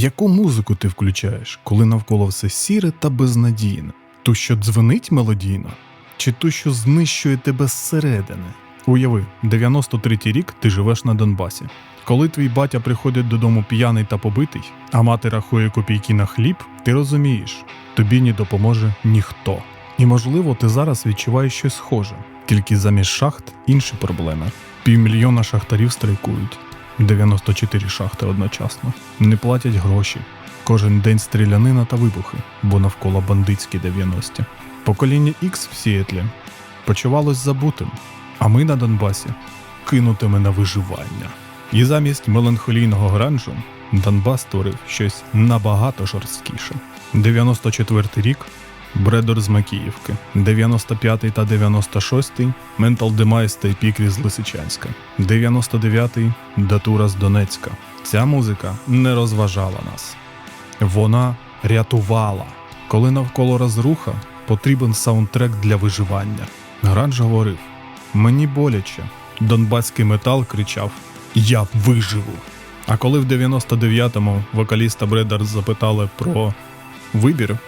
Яку музику ти включаєш, коли навколо все сіре та безнадійне? Ту, що дзвенить мелодійно, чи ту, що знищує тебе зсередини? Уяви, 93-й рік ти живеш на Донбасі. Коли твій батя приходить додому п'яний та побитий, а мати рахує копійки на хліб, ти розумієш, тобі не допоможе ніхто. І можливо, ти зараз відчуваєш щось схоже, тільки замість шахт інші проблеми. Півмільйона шахтарів страйкують, 94 шахти одночасно, не платять гроші. Кожен день стрілянина та вибухи, бо навколо бандитські 90-ті. Покоління X в Сіетлі почувалось забутим, а ми на Донбасі кинутими на виживання. І замість меланхолійного гранжу Донбас створив щось набагато жорсткіше. 94-й рік Бредор з Макіївки, 95-й та 96-й Ментал Демайс та Епікрі з Лисичанська, 99-й Датура з Донецька. Ця музика не розважала нас. Вона рятувала. Коли навколо розруха, потрібен саундтрек для виживання. Гранж говорив: мені боляче. Донбаський метал кричав: Я виживу. А коли в 99-му вокаліста Бредар запитали про вибір,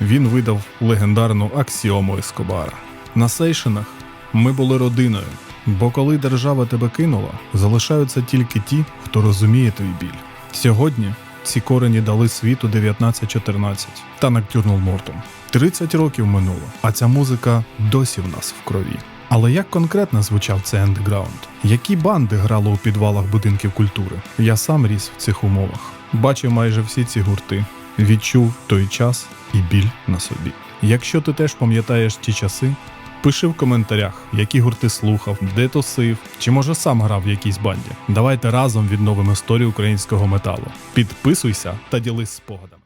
він видав легендарну аксіому Ескобара. На сейшинах ми були родиною, бо коли держава тебе кинула, залишаються тільки ті, хто розуміє твій біль. Сьогодні ці корені дали світу 1914 та Nocturnal Mortum. 30 років минуло, а ця музика досі в нас в крові. Але як конкретно звучав цей андеграунд? Які банди грали у підвалах будинків культури? Я сам ріс в цих умовах, бачив майже всі ці гурти, відчув той час і біль на собі. Якщо ти теж пам'ятаєш ті часи, пиши в коментарях, які гурти слухав, де тусив, чи може сам грав в якійсь банді. Давайте разом відновимо історію українського металу. Підписуйся та ділись спогадами.